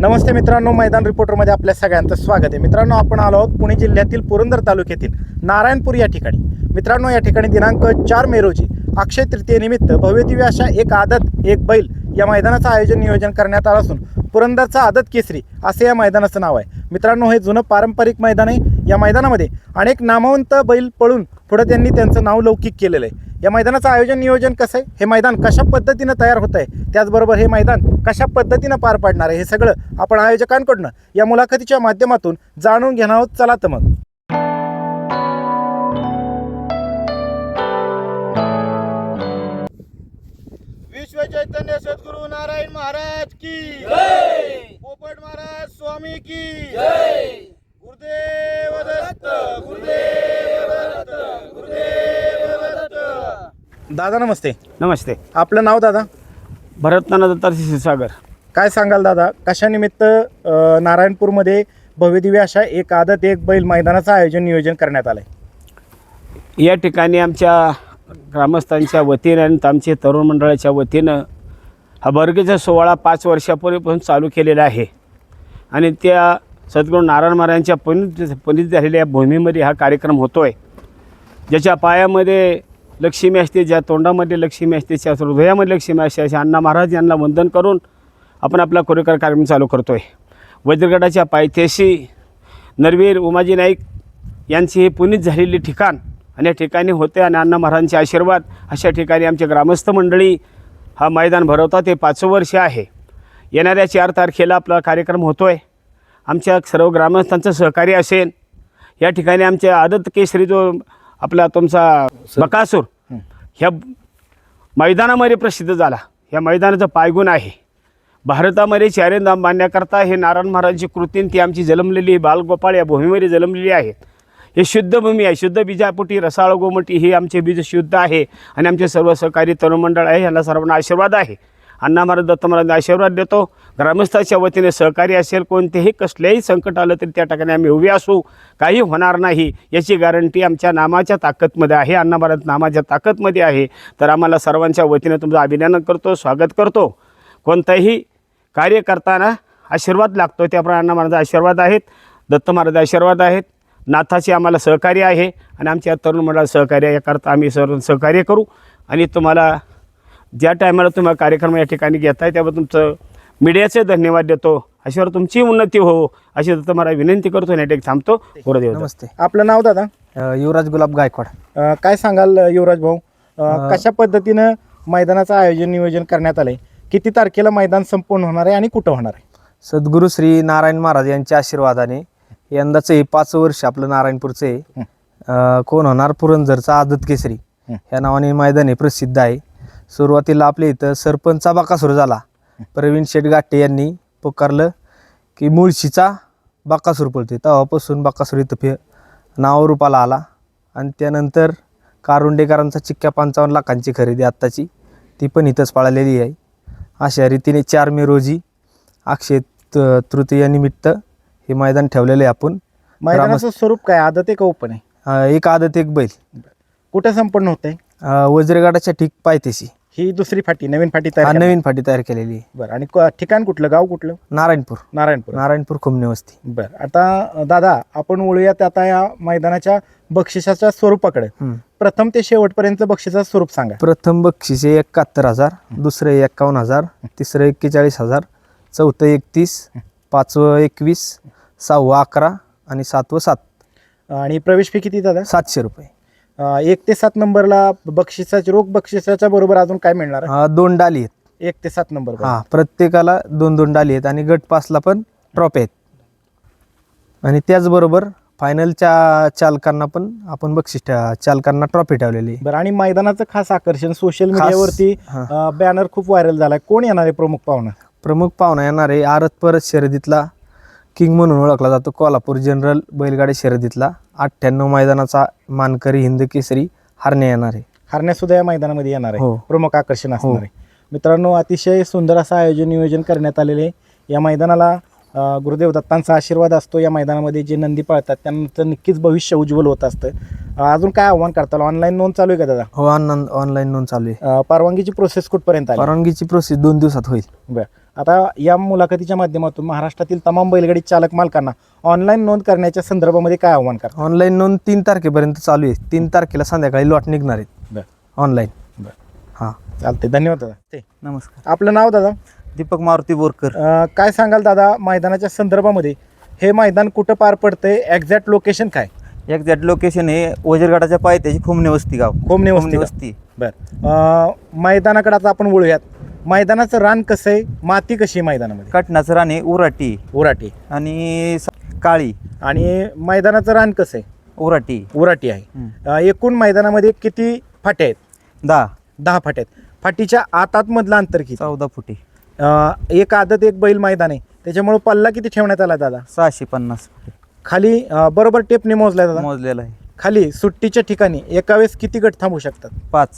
नमस्ते मित्रांनो मैदान रिपोर्टरमध्ये आपल्या सगळ्यांचं स्वागत आहे. मित्रांनो आपण आलो आहोत पुणे जिल्ह्यातील पुरंदर तालुक्यातील नारायणपूर या ठिकाणी. मित्रांनो या ठिकाणी दिनांक चार मे रोजी अक्षय तृतीयेनिमित्त भव्यदिव्य अशा एक आदत एक बैल या मैदानाचं आयोजन नियोजन करण्यात आलं असून पुरंदरचा आदत केसरी असे या मैदानाचं नाव आहे. मित्रांनो हे जुनं पारंपरिक मैदान आहे या मैदानामध्ये अनेक नामवंत बैल पळून पुढे त्यांनी त्यांचं नाव लौकिक केलेलं आहे. या मैदानाचं आयोजन नियोजन कसं आहे? हे मैदान कशा पद्धतीनं तयार होत आहे त्याचबरोबर हे मैदान कशा पद्धतीनं पार पाडणार आहे? हे सगळं आपण आयोजकांकडनं या मुलाखतीच्या माध्यमातून जाणून घेणार आहोत. चला तर मग. विश्व चैतन्य सद्गुरु नारायण महाराज की पोपट महाराज स्वामी की गुरुदेव दत्त गुरुदेव दत्त गुरुदेव दादा नमस्ते. नमस्ते. आपलं नाव दादा? भरतनाना दत्ता क्षीरसागर काय सांगाल दादा? कशानिमित्त अ, नारायणपूरमध्ये भव्यदिव्य अशा एक आदत एक बैल मैदानाचं आयोजन नियोजन करण्यात आलं आहे या ठिकाणी आमच्या ग्रामस्थांच्या वतीनं आणि आमचे तरुण मंडळाच्या वतीनं हा बर्गेचा सोहळा पाच वर्षापूर्वीपासून चालू केलेला आहे. आणि त्या सद्गुरू नारायण महाराजांच्या पुनित पुनित झालेल्या भूमीमध्ये हा कार्यक्रम होतो आहे ज्याच्या पायामध्ये लक्ष्मी असते ज्या तोंडामध्ये लक्ष्मी असते त्या हृदयामध्ये लक्ष्मी असते अशा अण्णा महाराज यांना वंदन करून आपण आपला कोरेकर कार्यक्रम चालू करतो आहे वज्रगडाच्या पायथ्याशी नरवीर उमाजी नाईक यांची हे पुनीत झालेली ठिकाण आणि या ठिकाणी होते आणि अण्णा महाराजांचे आशीर्वाद अशा ठिकाणी आमचे ग्रामस्थ मंडळी हा मैदान भरवतात हे पाचवं वर्ष आहे. येणाऱ्या चार तारखेला आपला कार्यक्रम होतो आहे आमच्या सर्व ग्रामस्थांचं सहकार्य असेल. या ठिकाणी आमच्या आदत केसरी जो आपला तुमचा बकासूर. ह्या मैदानामध्ये प्रसिद्ध झाला. ह्या मैदानाचं पायगुण आहे. भारतामध्ये चारेंदा मांडण्याकरता हे नारायण महाराजांची कृती ती आमची जन्मलेली बालगोपाळ या भूमीमध्ये जन्मलेली आहेत हे शुद्ध भूमी आहे. शुद्ध बीजापोटी रसाळ गोमटी हे आमचे बीज शुद्ध आहे. आणि आमचे सर्व सहकारी तरुण मंडळ आहे. यांना सर्वांना आशीर्वाद आहे. अण्णा महाराज दत्त महाराज आशीर्वाद देतो. ग्रामस्थाच्या वतीने सहकार्य असेल कोणतेही कसलेही संकट आलं तरी त्या ठिकाणी आम्ही उभे असू. काही होणार नाही याची गॅरंटी आमच्या नामाच्या ताकदमध्ये आहे. अण्णा महाराज नामाच्या ताकदमध्ये आहे. तर आम्हाला सर्वांच्या वतीने तुमचं अभिनंदन करतो स्वागत करतो. कोणतंही कार्य करताना आशीर्वाद लागतो त्याप्रमाणे अण्णा महाराज आशीर्वाद आहेत. दत्त महाराज आशीर्वाद आहेत. नाथाचे आम्हाला सहकार्य आहे. आणि आमच्या तरुण मंडळाला सहकार्य याकरता आम्ही सर्व सहकार्य करू. आणि तुम्हाला ज्या टायमाला तुम्हाला कार्यक्रम या ठिकाणी घेताय त्याबद्दल तुमचं मीडियाचे धन्यवाद देतो. अशावर तुमची उन्नती हो अशी महाराज विनंती करतो आणि या ठिकाणी थांबतो. गुरुदेव दत्त. नमस्ते. आपलं नाव दादा? अ, युवराज गुलाब गायकवाड. अ, काय सांगाल अ, युवराज भाऊ? अ, कशा पद्धतीनं मैदानाचं आयोजन नियोजन करण्यात आलंय? किती तारखेला मैदान संपूर्ण होणार आहे आणि कुठं होणार आहे? सद्गुरू श्री नारायण महाराज यांच्या आशीर्वादाने यंदाचं हे पाच वर्ष आपलं नारायणपूरचं आहे अ, कोण होणार? पुरंदरचा आदत केसरी. हं. ह्या नावाने मैदान हे प्रसिद्ध आहे. सुरुवातीला आपल्या इथं सरपंचा बाकासूर झाला. प्रवीण शेठ गाटे यांनी पुकारलं की मुळशीचा बाकासूर पळते तेव्हापासून बाकासूर इथं फे नाव रूपाला आला. आणि त्यानंतर कारुंडेकरांचा चिक्क्या पंचावन्न लाखांची खरेदी आत्ताची. ती पण इथंच पाळलेली आहे. अशा रीतीने चार मे रोजी अक्षय तृतीयानिमित्त हे मैदान ठेवलेलं आहे आपण. मैदानाचं स्वरूप काय? आदत आहे का ओपन आहे? एक आदत एक बैल. कुठं संपन्न होत आहे वज्रगाडाच्या ठीक पायथ्याशी. ही दुसरी फाटी नवीन फाटी हा तयार नवीन फाटी तयार केलेली. आहे बरं आणि क- ठिकाण कुठलं? गाव कुठलं? नारायणपूर. नारायणपूर. नारायणपूर खुमने वस्ती. बरं आता अ, दादा आपण वळूयात आता या मैदानाच्या बक्षिसाच्या स्वरूपाकडे. हम्म. प्रथम ते शेवटपर्यंत बक्षिसाचं स्वरूप सांगा. प्रथम बक्षीस एकाहत्तर हजार दुसरं एक्कावन्न हजार तिसरं एक्केचाळीस हजार चौथं एकतीस पाचवं एकवीस सहावं अकरा आणि सातवं सात. आणि प्रवेश फी किती दादा? सातशे रुपये. एक ते सात नंबरला बक्षिसाचे रोख बक्षिसाच्या बरोबर अजून काय मिळणार आहे? अ, दोन डाली आहेत. एक ते सात नंबर हा प्रत्येकाला दोन दोन डाली आहेत आणि गट पासला पण ट्रॉफी आहेत. आणि त्याचबरोबर फायनलच्या चालकांना पण आपण बक्षीस ठेवा चालकांना ट्रॉफी ठेवलेली आहे. बरं आणि मैदानाचं खास आकर्षण सोशल खास- मीडियावरती हा. बॅनर खूप व्हायरल झालाय. कोण येणार आहे प्रमुख पाहुणा? प्रमुख पाहुणा येणार आहे आरत परत शर्यतीतला किंग म्हणून ओळखला जातो. कोल्हापूर जनरल बैलगाडी शर्यतीतला अठ्ठ्याण्णव मैदानाचा मानकरी हिंद केसरी हरणे येणार आहे. हरण्या सुद्धा या मैदानामध्ये येणार आहे. हो. प्रमुख आकर्षण असणार हो. आहे. मित्रांनो अतिशय सुंदर असं आयोजन नियोजन करण्यात आलेले आहे. या मैदानाला अ, गुरुदेव दत्तांचा आशीर्वाद असतो. या मैदानामध्ये जे नंदी पळतात त्यांचं नक्कीच भविष्य उज्ज्वल होत असतं. अ, अजून काय आव्हान करताल? ऑनलाईन नोंद चालू आहे का दादा? हो ऑनलाईन ऑनलाईन नोंद चालू आहे. अ, परवानगीची प्रोसेस कुठपर्यंत आली? परवानगीची प्रोसेस दोन दिवसात होईल. बरं. आता या मुलाखतीच्या माध्यमातून महाराष्ट्रातील तमाम बैलगाडी चालक मालकांना ऑनलाईन नोंद करण्याच्या संदर्भामध्ये काय आव्हान करा ऑनलाईन नोंद तीन तारखेपर्यंत चालू आहे. तीन तारखेला संध्याकाळी लॉट निघणार आहेत बरं. ऑनलाईन बरं. हां. चालते धन्यवाद दादा. ते नमस्कार. आपलं नाव दादा? दीपक मारुती बोरकर. अं, काय सांगाल दादा मैदानाच्या संदर्भामध्ये? हे मैदान कुठं पार पडतंय? एक्झॅक्ट लोकेशन काय? एक्झॅक्ट लोकेशन हे वजीरगडाच्या पायथ्याची खुमने वस्ती गाव. खोमने वस्ती का? वस्ती बर. मैदानाकडे आता आपण वळूयात. मैदानाचं रान कसं आहे? माती कशी आहे मैदानामध्ये? कटनाचं राणे उराटी. उराटी. आणि स- काळी. आणि मैदानाचं रान कसं आहे? उराटी. उराटी आहे. अं, एकूण मैदानामध्ये किती फाटे आहेत? दहा. दहा फाटे आहेत. फाटीच्या आत आतमधलं अंतर किती? चौदा फुटी. अं, एक आदत एक बैल मैदान आहे. त्याच्यामुळे पल्ला किती ठेवण्यात आला दादा? सहाशे पन्नास फुटी. खाली अं, बरोबर टेपने मोजलाय दादा? मोजलेला आहे. खाली सुट्टीच्या ठिकाणी एका वेळेस किती गट थांबू शकतात? पाच.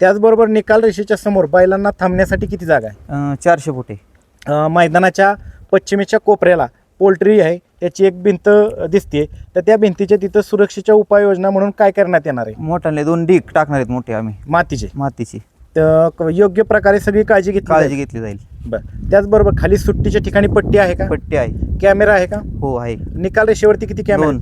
त्याचबरोबर निकाल रेषेच्या समोर बैलांना थांबण्यासाठी किती जागा आहे? अं, चारशे फुटे अ, मैदानाच्या पश्चिमेच्या कोपऱ्याला पोल्ट्री आहे त्याची एक भिंत दिसते तर त्या भिंतीच्या तिथं सुरक्षेच्या उपाययोजना म्हणून काय करण्यात येणार आहे? मोठाले दोन डीक टाकणार आहेत मोठे आम्ही. मातीचे. मातीची. तर क- योग्य प्रकारे सगळी काळजी घेतली काळजी जाईल. घेतली जाईल. बरं. त्याचबरोबर खाली सुट्टीच्या ठिकाणी पट्टी आहे का? पट्टी आहे. कॅमेरा आहे का? हो आहे. निकाल रेषेवरती किती कॅमेरा दोन.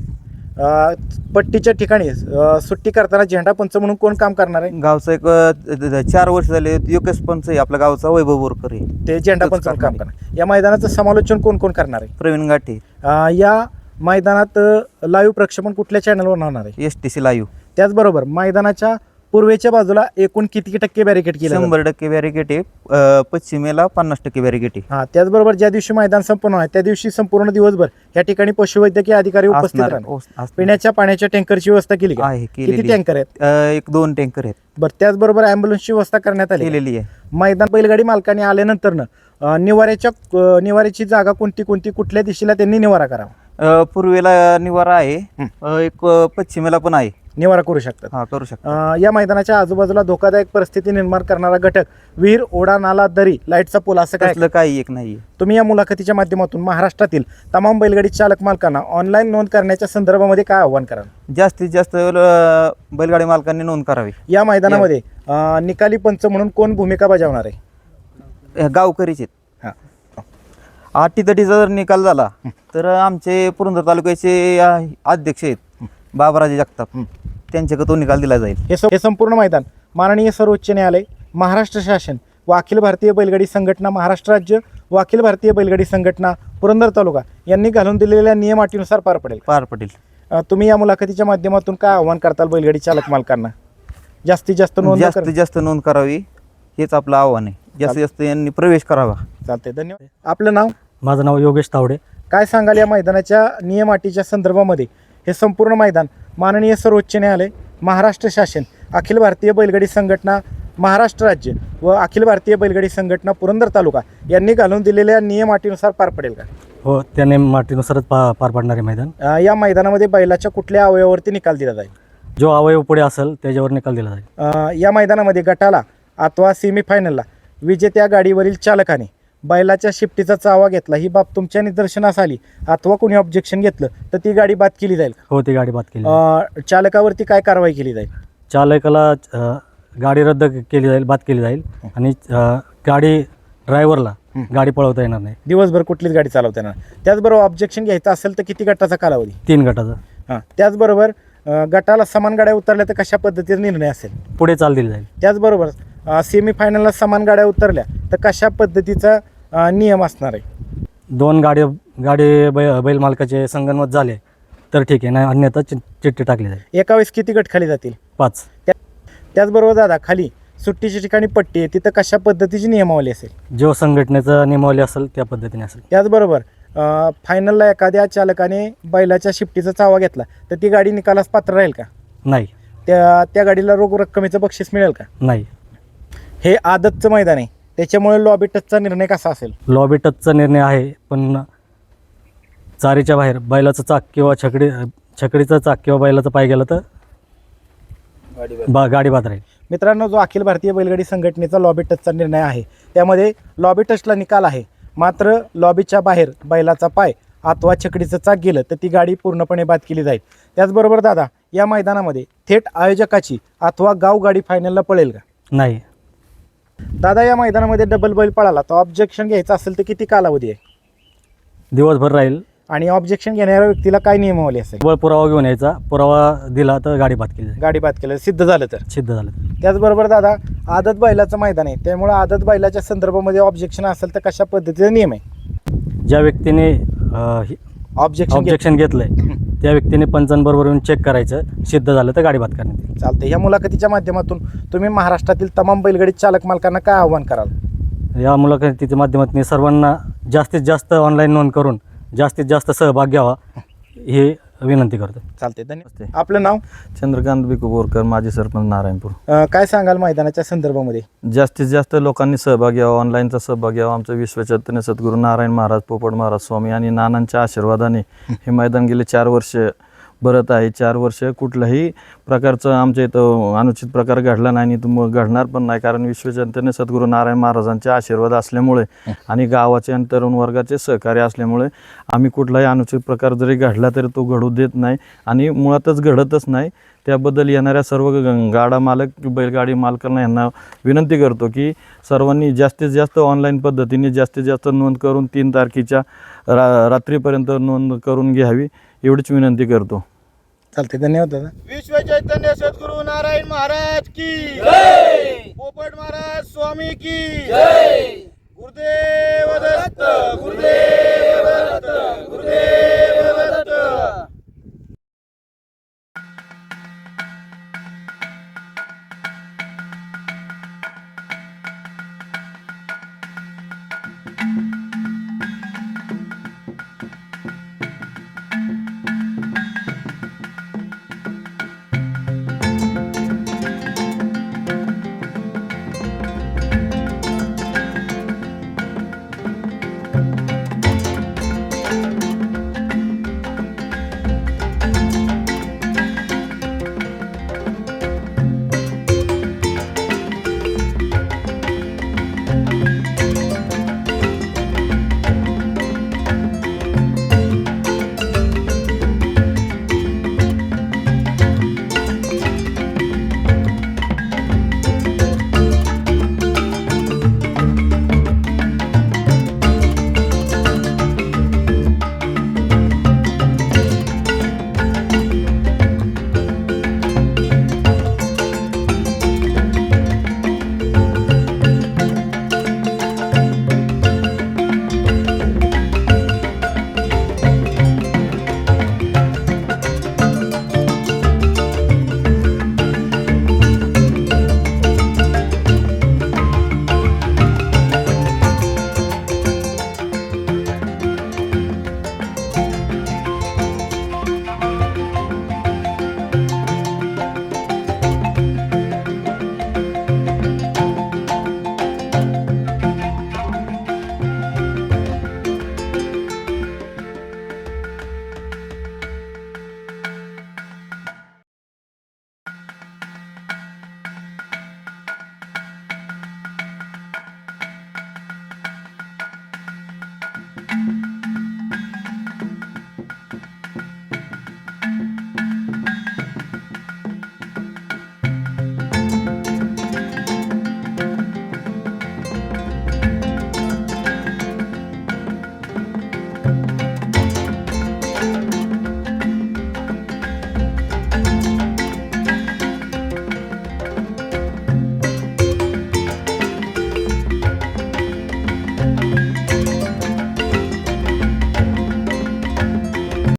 पट्टीच्या ठिकाणी अ, सुट्टी करताना झेंडा पंच म्हणून कोण काम करणार आहे? गावचं एक अं, चार वर्ष झाले योगेश पंच आहे आपल्या गावचा वैभव बोरकर आहे. ते झेंडा तोच पंच म्हणून काम करणार करणार. या मैदानाचं समालोचन कोण कोण करणार आहे? प्रवीण गाठे. अ, या मैदानात लाईव्ह प्रक्षेपण कुठल्या चॅनलवर होणार आहे? S T C live. त्याचबरोबर मैदानाच्या पूर्वेच्या बाजूला एकूण किती टक्के बॅरिकेड केलं शंभर टक्के बॅरिकेट आहे. अं, पश्चिमेला पन्नास टक्के बॅरिकेड आहे. हा त्याचबरोबर ज्या दिवशी मैदान संपन्न आहे त्या दिवशी संपूर्ण दिवसभर या ठिकाणी पशुवैद्यकीय अधिकारी उपस्थित असणार राहणार. ओस- असणार. पिण्याच्या पाण्याच्या टँकरची व्यवस्था केली का? आहे किती केलेली टँकर आहेत? अं, एक दोन टँकर आहेत. बरं त्याचबरोबर ॲम्ब्युलन्सची व्यवस्था करण्यात आली का? केलेली आहे. मैदान बैलगाडी मालकाने आल्यानंतरनं अं, निवाऱ्याच्या अं, निवाऱ्याची जागा कोणती कोणती कुठल्या दिशेला त्यांनी निवारा करावा? अं, पूर्वेला निवारा आहे. अं, एक अं, पश्चिमेला पण आहे. निवारा करू शकतात. हा करू शकतो अं, या मैदानाच्या आजूबाजूला धोकादायक परिस्थिती निर्माण करणारा घटक विहीर ओढा नाला दरी लाईटचा पूल असं काय? कसलं काही एक नाही तुम्ही या मुलाखतीच्या माध्यमातून महाराष्ट्रातील तमाम बैलगाडी चालक मालकांना ऑनलाईन नोंद करण्याच्या संदर्भामध्ये काय आव्हान कराल? जास्तीत जास्त अं, बैलगाडी मालकांनी नोंद करावी. या मैदानामध्ये अं, निकाली पंच म्हणून कोण भूमिका बजावणार आहे? अं, गावकरीच आहेत. हां. अटीतटीचा जर निकाल झाला तर आमचे पुरंदर तालुक्याचे अं, अध्यक्ष आहेत बाबराजे जगताप. त्यांच्याकडे तो निकाल दिला जाईल. हे स- हे संपूर्ण मैदान माननीय सर्वोच्च न्यायालय महाराष्ट्र शासन व अखिल भारतीय बैलगाडी संघटना महाराष्ट्र राज्य व अखिल भारतीय बैलगाडी संघटना पुरंदर तालुका यांनी घालून दिलेल्या नियम अटीनुसार पार पडेल पार पडेल. अं, तुम्ही या मुलाखतीच्या माध्यमातून काय आव्हान करताल बैलगाडी चालक मालकांना? जास्तीत जास्त नोंद जास्तीत जास्त नोंद करावी हेच आपलं आव्हान आहे. जास्तीत जास्त यांनी प्रवेश करावा. चालते धन्यवाद. आपलं नाव? माझं नाव योगेश तावडे. काय सांगाल या मैदानाच्या नियम अटीच्या संदर्भामध्ये? हे संपूर्ण मैदान माननीय सर्वोच्च न्यायालय महाराष्ट्र शासन अखिल भारतीय बैलगाडी संघटना महाराष्ट्र राज्य व अखिल भारतीय बैलगाडी संघटना पुरंदर तालुका यांनी घालून दिलेल्या नियम अटीनुसार पार पडेल का? हो त्या नेम माटीनुसारच पा पार पाडणारे मैदान. अं, या मैदानामध्ये बैलाच्या कुठल्या अवयवावरती निकाल दिला जाईल? जो अवयव पुढे असेल त्याच्यावर निकाल दिला जाईल. अं, या मैदानामध्ये गटाला अथवा सेमीफायनलला विजेत्या गाडीवरील चालकाने बैलाच्या शिफ्टीचा चावा घेतला. ही बाब तुमच्या निदर्शनास आली. अथवा कोणी ऑब्जेक्शन घेतलं तर ती गाडी बाद केली जाईल. हो ती गाडी बाद केली अं, चालकावरती काय कारवाई केली जाईल? चालकाला अ, गाडी रद्द केली जाईल बाद केली जाईल. आणि अ, गाडी ड्रायव्हरला गाडी पळवता येणार नाही. दिवसभर कुठलीच गाडी चालवता येणार त्याचबरोबर ऑब्जेक्शन घ्यायचं असेल तर किती गटाचा कालावधी? तीन गटाचा. हां. त्याचबरोबर अं, गटाला समान गाड्या उतरल्या तर कशा पद्धतीने निर्णय असेल? पुढे चाल दिली जाईल. त्याचबरोबर सेमीफायनलला समान गाड्या उतरल्या तर कशा पद्धतीचा नियम असणार आहे. दोन गाडी गाडी बै बैल मालकाचे संगनमत झाले तर ठीक आहे नाही अन्यथा चि चिठ्ठी टाकली जाईल. एका वेळेस किती गट खाली जातील? पाच. त्याचबरोबर दादा खाली सुट्टीच्या ठिकाणी पट्टी आहे तिथं कशा पद्धतीची नियमावली असेल? जो संघटनेचा नियमावली असेल त्या पद्धतीने असेल. त्याचबरोबर अं, फायनलला एखाद्या चालकाने बैलाच्या शिफ्टीचा चावा घेतला तर ती गाडी निकालास पात्र राहील का? नाही. त्या त्या गाडीला रोख रक्कमेचं बक्षीस मिळेल का? नाही. हे आदतचं मैदान आहे. त्याच्यामुळे लॉबी टचचा निर्णय कसा असेल? लॉबी टचचा निर्णय आहे पण चारीच्या बाहेर बैलाचं चाक किंवा छकडी छकडीचं चाक किंवा बैलाचं पाय गेलं तर? बा गाडी बाद राहील. मित्रांनो जो अखिल भारतीय बैलगाडी संघटनेचा लॉबी टचचा निर्णय आहे त्यामध्ये लॉबी टचला निकाल आहे. मात्र लॉबीच्या बाहेर बैलाचा पाय अथवा छकडीचं चाक गेलं तर ती गाडी पूर्णपणे बाद केली जाईल. त्याचबरोबर दादा या मैदानामध्ये थेट आयोजकाची अथवा गाव गाडी फायनलला पळेल का? नाही. दादा या मैदानामध्ये डबल बैल पळाला. तर ऑब्जेक्शन घ्यायचं असेल तर किती कालावधी आहे? दिवसभर राहील. आणि ऑब्जेक्शन घेणाऱ्या व्यक्तीला काय नियमावली असेल? केवळ पुरावा घेऊन यायचा. पुरावा दिला तर गाडी बाद केली जाईल. गाडी बाद केलं सिद्ध झालं तर. सिद्ध झालं त्याचबरोबर दादा आदत बैलाचं मैदान आहे. त्यामुळे आदत बैलाच्या संदर्भामध्ये ऑब्जेक्शन असेल तर कशा पद्धतीचा नियम आहे? ज्या व्यक्तीने ऑब्जेक्शन ऑब्जेक्शन घेतलंय. त्या व्यक्तीने पंचांबरोबर येऊन चेक करायचं सिद्ध झालं तर गाडी बाद करण्यात येईल. चालते या मुलाखतीच्या माध्यमातून तुम्ही महाराष्ट्रातील तमाम बैलगाडी चालक मालकांना काय आव्हान कराल? या मुलाखतीच्या माध्यमातून सर्वांना जास्तीत जास्त ऑनलाईन नोंद करून जास्तीत जास्त सहभाग घ्यावा. हे विनंती करतो चालते धन्यवाद आपलं नाव? चंद्रकांत बिकू बोरकर माजी सरपंच नारायणपूर. अं, काय सांगाल मैदानाच्या संदर्भामध्ये? जास्तीत जास्त लोकांनी सहभाग घ्यावा ऑनलाईनचा सहभाग घ्यावा आमचं विश्वचैतन्य सद्गुरू नारायण महाराज पोपट महाराज स्वामी आणि नानांच्या आशीर्वादाने हे मैदान गेले चार वर्ष. भरत आहे. चार वर्ष कुठल्याही प्रकारचं आमच्या इथं अनुचित प्रकार घडला नाही आणि मग घडणार पण नाही. कारण विश्वजनतेने सद्गुरू नारायण महाराजांचे आशीर्वाद असल्यामुळे आणि गावाचे आणि तरुण वर्गाचे सहकार्य असल्यामुळे आम्ही कुठलाही अनुचित प्रकार जरी घडला तरी तो घडू देत नाही आणि मुळातच घडतच नाही. त्याबद्दल येणाऱ्या सर्व गाडा मालक बैलगाडी मालकांना यांना विनंती करतो की सर्वांनी जास्तीत जास्त ऑनलाईन पद्धतीने जास्तीत जास्त नोंद करून तीन तारखेच्या रा रात्रीपर्यंत नोंद करून घ्यावी एवढीच विनंती करतो. चालते धन्यवाद दादा. विश्व चैतन्य सद्गुरु नारायण महाराज की पोपट महाराज स्वामी की